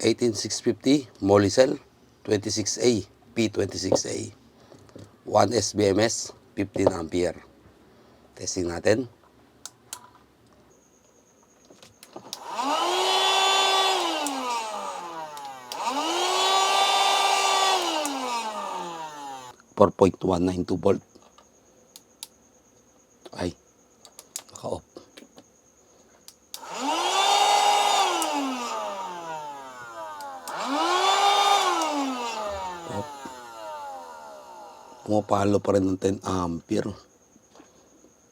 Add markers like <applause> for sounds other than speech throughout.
18650 Molicel 26A P26A 1 SBMS 15 ampere. Testing natin. Four point one nine two volt. Ay, naka-off. Pumapalo pa rin ng 10 ampere.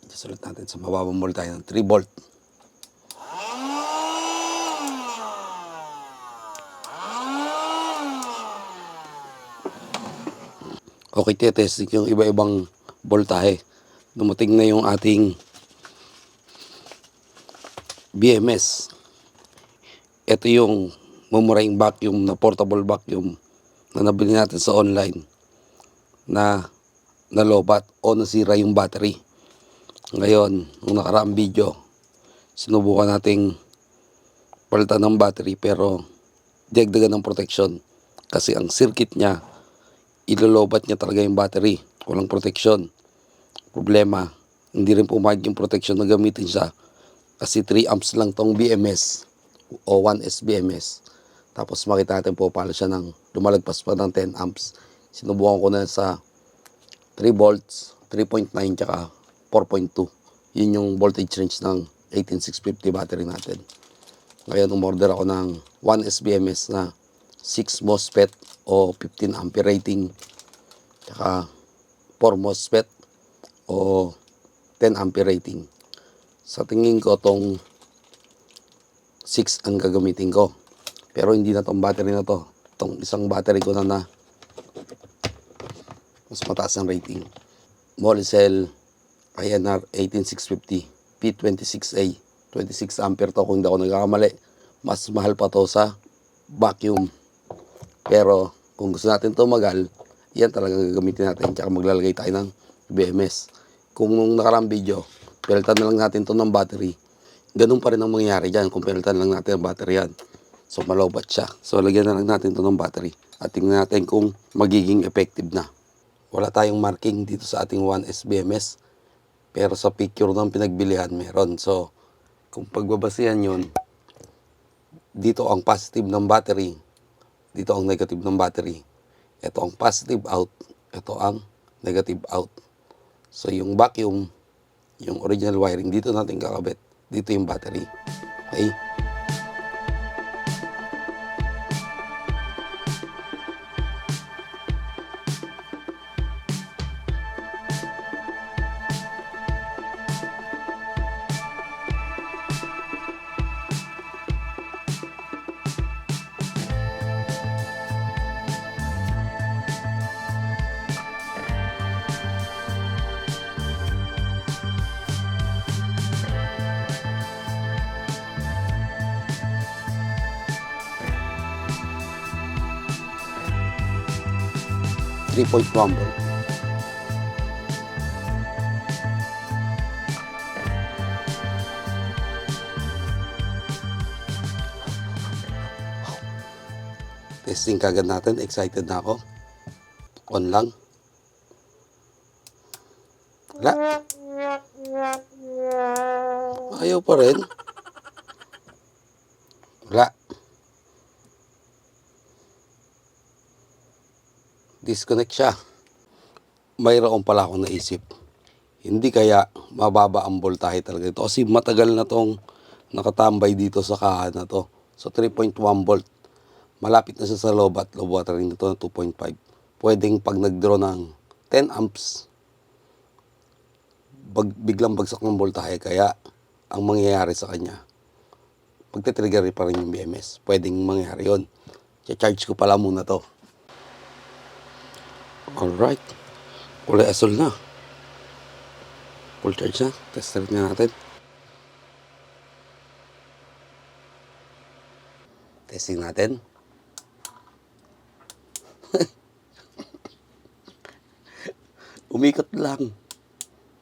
Sasalit natin sa mababang volt tayo ng 3 volt. Okay, tetesting yung iba-ibang voltahe. Dumating na yung ating BMS. Ito yung mumuraing vacuum na portable vacuum na nabili natin sa online na nalobat o nasira yung battery. Ngayon, nung nakaraang video, sinubukan nating palitan ng battery pero dagdagan ng protection kasi ang circuit niya ilolobat niya talaga yung battery. Walang protection. Problema hindi rin pumayag yung protection na gamitin siya kasi 3 amps lang tong BMS o 1 SBMS tapos makita natin po pala siya ng lumalagpas pa ng 10 amps. Sinubukan ko na sa 3 volts 3.9 tsaka 4.2 yun yung voltage range ng 18650 battery natin. Ngayon umorder ako ng 1 SBMS na 6 MOSFET o 15 ampere rating tsaka 4 MOSFET o 10 ampere rating. Sa tingin ko tong 6 ang gagamitin ko. Pero hindi na tong battery na to. Tong isang battery ko na na mas mataas ang rating. Molicel INR 18650 P26A 26 ampere to kung hindi ako nagkakamali. Mas mahal pa to sa vacuum. Pero kung gusto natin tumagal yan talaga gagamitin natin. Tsaka maglalagay tayo ng BMS kung nung nakarang video pilitan na lang natin to ng battery. Ganun pa rin ang mangyayari dyan kung pilitan lang natin ang battery yan. So malobat siya. So lagyan na lang natin to ng battery. At tingnan natin kung magiging effective na wala tayong marking dito sa ating 1 SBMS pero sa picture ng pinagbilihan meron. So kung pagbabasihan yun dito ang positive ng battery. Dito ang negative ng battery. Ito ang positive out. Ito ang negative out. So yung vacuum yung original wiring dito natin kakabit. Dito yung battery. Okay 3.1 volt testing kagad natin. Excited na ako. On lang. Wala ayaw pa rin wala disconnect siya. Mayroon pala akong naisip. Hindi kaya mababa ang voltahe talaga ito. Kasi matagal na tong nakatambay dito sa kahan na to. So 3.1 volt. Malapit na siya sa low bat. Low water rin ito na 2.5. Pwedeng pag nag-draw ng 10 amps, bag, biglang bagsak ng voltahe. Kaya ang mangyayari sa kanya, magte-trigger pa rin yung BMS. Pwedeng mangyari yon. Charge ko pala muna to. Alright. Kulay asol na. Full charge na. Tester na natin. Testing natin. <laughs> Umikot lang.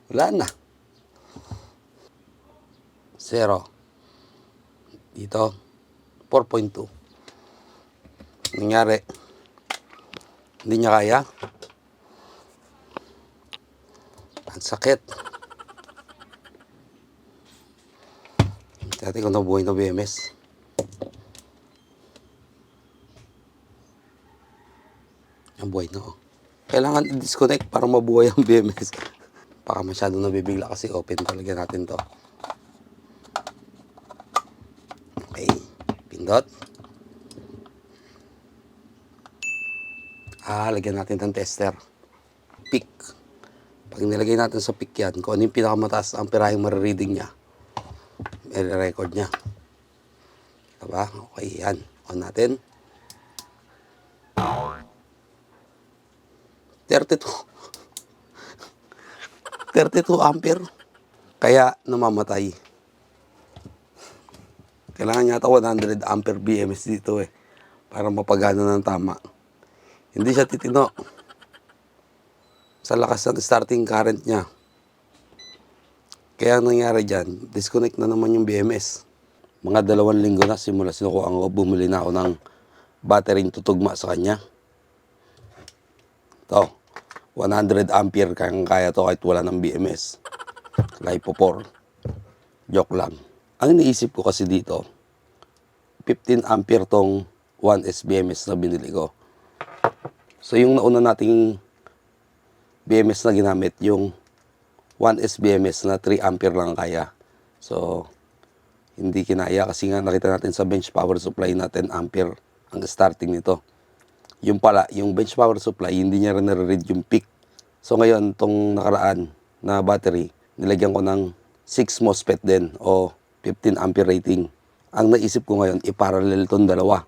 Wala na. Zero. Dito. 4.2. Nangyari. Hindi niya kaya. Ang sakit. Dati ko nabuhay na BMS. Ang buhay na oh. Kailangan i-disconnect para mabuhay ang BMS. Baka masyado nabibigla kasi open talaga natin to. Okay. Pindot. Ah, lagyan natin ng tester. Pag nilagay natin sa pick yan, kung ano yung pinakamataas ang pirahing marireading niya, may record niya. Diba? Okay, yan. On natin. 32. 32 <laughs> ampere. Kaya namamatay. Kailangan yata 100 ampere BMS dito eh. Para mapagana ng tama. Hindi siya titino. Sa lakas ng starting current niya. Kaya ang nangyari dyan, disconnect na naman yung BMS. Mga dalawang linggo na simula sinukuha ko, bumili na ako ng battery tutugma sa kanya. To, 100 ampere kayang kaya to kahit wala ng BMS. Lipo 4. Joke lang. Ang iniisip ko kasi dito, 15 ampere tong 1S BMS na binili ko. So yung nauna nating BMS na ginamit, yung 1S BMS na 3 ampere lang kaya. So, hindi kinaya kasi nga nakita natin sa bench power supply na 10 ampere ang starting nito. Yung pala, yung bench power supply, hindi niya rin nare-read yung peak. So ngayon, tong nakaraan na battery, nilagyan ko ng 6 MOSFET din o 15 ampere rating. Ang naisip ko ngayon, iparallel tong dalawa.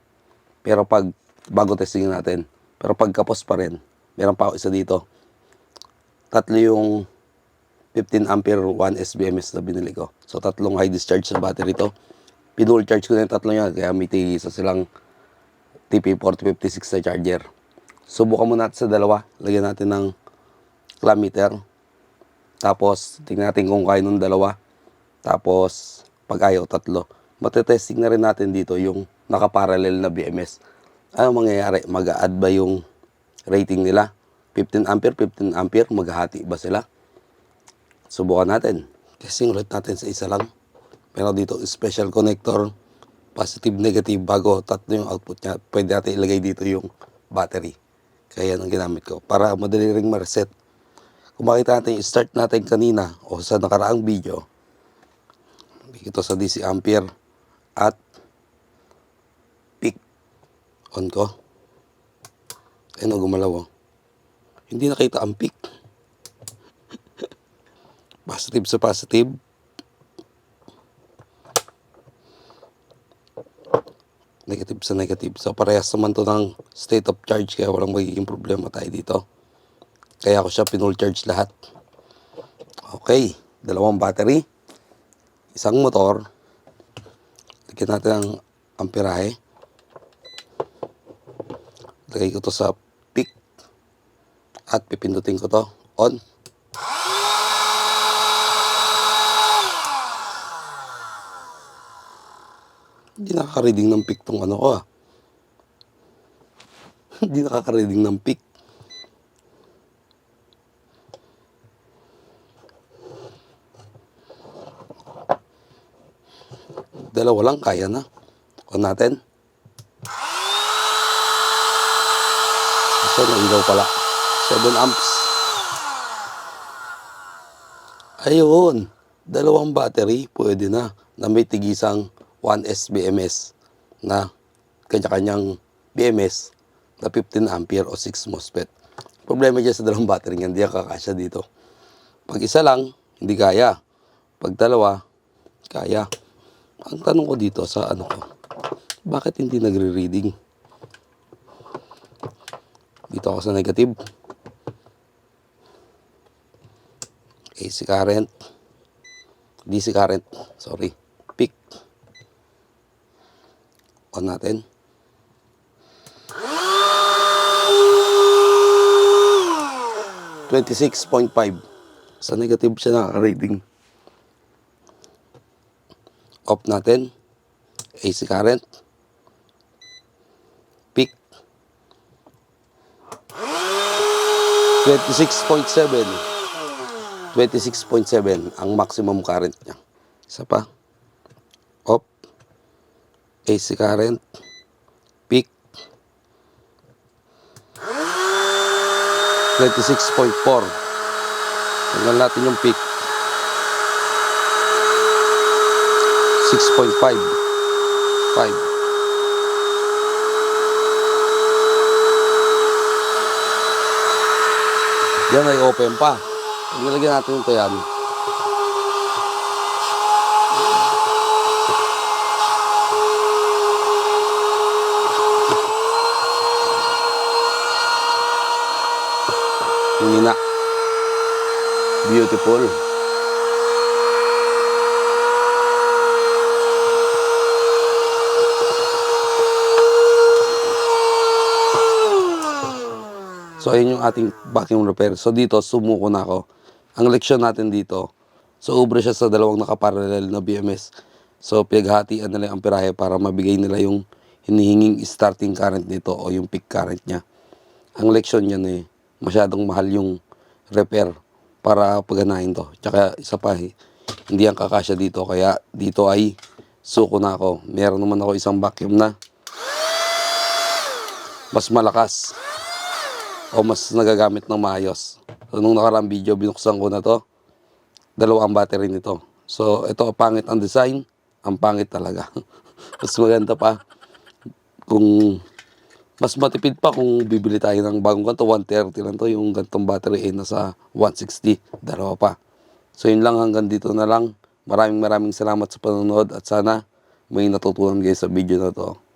Pero pag, bago testing natin, pero pagkapos pa rin, meron pa ako isa dito. Tatlo yung 15 ampere 1 SBMS na binili ko. So, tatlong high discharge sa battery to. Pinull charge ko na yung tatlo yan, kaya may tigisa silang TP4056 na charger. Subukan muna natin sa dalawa. Lagyan natin ng clamp meter. Tapos, tingnan natin kung kaya ng dalawa. Tapos, pag ayaw, tatlo. Matetesting na rin natin dito yung nakaparallel na BMS. Ano mangyayari? Mag-a-add ba yung rating nila? 15 ampere, 15 ampere, maghahati ba sila? Subukan natin. Testing ulit natin sa isa lang. Pero dito, special connector, positive, negative, bago tatlo yung output niya. Pwede natin ilagay dito yung battery. Kaya yan ang ginamit ko. Para madali ring ma-reset. Kung makita natin start natin kanina o sa nakaraang video, ito sa DC ampere at peak on ko. Ayun o, gumalaw oh. Hindi nakita ang peak. positive sa positive. Negative sa negative. So parehas naman to ng state of charge kaya walang magiging problema tayo dito. Kaya ako siya pinull charge lahat. Okay, dalawang battery. Isang motor. Lagyan natin ang amperahe. Lagay ko to sa. At pipindutin ko to on. Hindi nakaka-reading ng peak tong ano ko ah. <laughs> Hindi nakaka-reading ng peak. Dalawa lang, kaya na. On natin. So, nailaw pala. 7 amps. Ayun. Dalawang battery, pwede na. Na may tigisang 1S BMS na kanya-kanyang BMS na 15 ampere o 6 MOSFET. Problema dyan sa dalawang battery niyan, hindi kakasya dito. Pag isa lang, hindi kaya. Pag dalawa, kaya. Ang tanong ko dito sa ano ko, bakit hindi nagre-reading? Dito ako sa negative. AC current DC current sorry peak on natin Twenty-six point five. Sa negative siya nakaka-rating. Off natin. AC current. Peak. 26.7. 26.7 ang maximum current niya. Isa pa. Off. AC current. Peak. 26.4. Tingnan natin yung peak. 6.5. 5. Yan ay open pa. Nilagyan natin ito yan. Hindi na. Beautiful. So, ayun yung ating vacuum repair. So, dito, sumuko na ako. Ang leksyon natin dito, so, ubre siya sa dalawang nakaparallel na BMS. So, pinaghatian nila yung amperahe para mabigay nila yung hinihinging starting current nito o yung peak current niya. Ang leksyon niyan eh, masyadong mahal yung repair para paganahin to. Tsaka isa pa, eh, hindi ang kakasya dito. Kaya dito ay suko na ako. Meron naman ako isang vacuum na mas malakas o mas nagagamit ng maayos. So, nung nakaraang video, binuksan ko na to. Dalawa ang battery nito. So, ito, pangit ang design. Ang pangit talaga. <laughs> mas maganda pa kung mas matipid pa kung bibili tayo ng bagong ganito. 130 lang to. Yung gantong battery ay nasa 160. Dalawa pa. So, yun lang. Hanggang dito na lang. Maraming maraming salamat sa panonood at sana may natutunan kayo sa video na to.